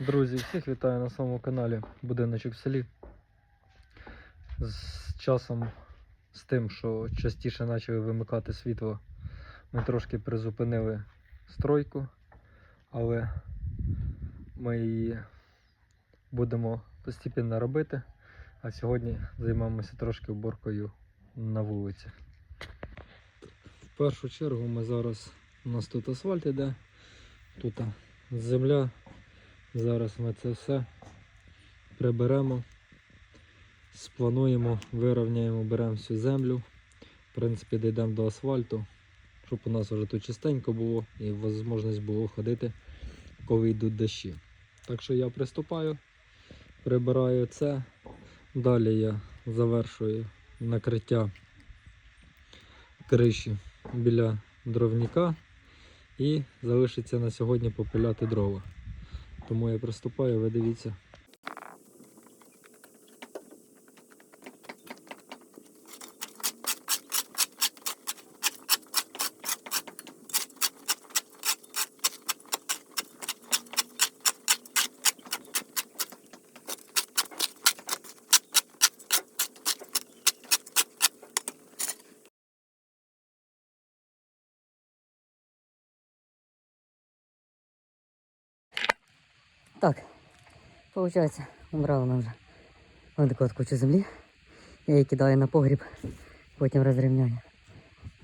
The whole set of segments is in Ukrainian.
Друзі, всіх вітаю на своєму каналі Будиночок в селі. З часом, з тим, що частіше почали вимикати світло, ми трошки призупинили стройку, але ми її будемо постійно робити. А сьогодні займаємося трошки уборкою на вулиці. В першу чергу ми зараз у нас тут асфальт іде, тут земля. Зараз ми це все приберемо, сплануємо, вирівняємо, беремо всю землю. В принципі, дійдемо до асфальту, щоб у нас вже тут чистенько було і можливість було ходити, коли йдуть дощі. Так що я приступаю, прибираю це. Далі я завершую накриття криші біля дровніка і залишиться на сьогодні попиляти дрова. Тому я приступаю, ви дивіться. Так, получается, убрали ми вже ось таку от кучу землі. Я її кидаю на погріб, потім розрівняю.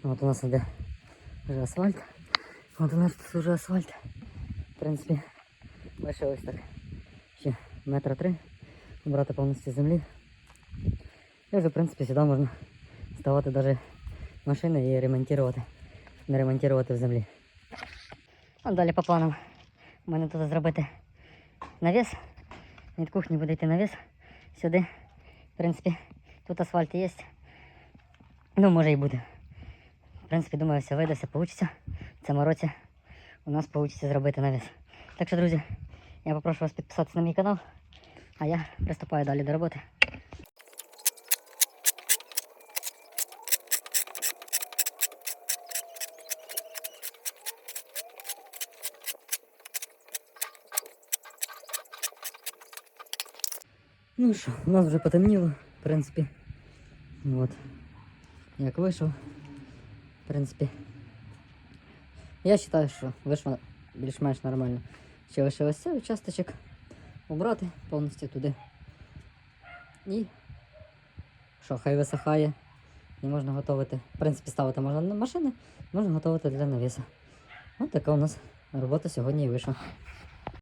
От у нас іде вже асфальт. От у нас тут вже асфальт. В принципі, лишилось так ще метра три. Убрати повністю землі. І вже, в принципі, сюди можна ставати навіть машини і ремонтувати. Не ремонтувати в землі. А далі по планам. У мене тут зробити навіс. Від кухні буде йти навіс сюди. В принципі, тут асфальт є. Ну, може і буде. В принципі, думаю, все вийде, все вийде. В цьому році у нас вийде зробити навіс. Так що, друзі, я попрошу вас підписатися на мій канал, а я приступаю далі до роботи. Ну що, у нас вже потемніло, в принципі. От. Як вийшов, в принципі. Я вважаю, що вийшло більш-менш нормально. Ще лишилось цей участочок убрати повністю туди. І що, хай висихає. І можна готувати. В принципі, ставити можна на машини, можна готувати для навіса. Ось така у нас робота сьогодні і вийшла.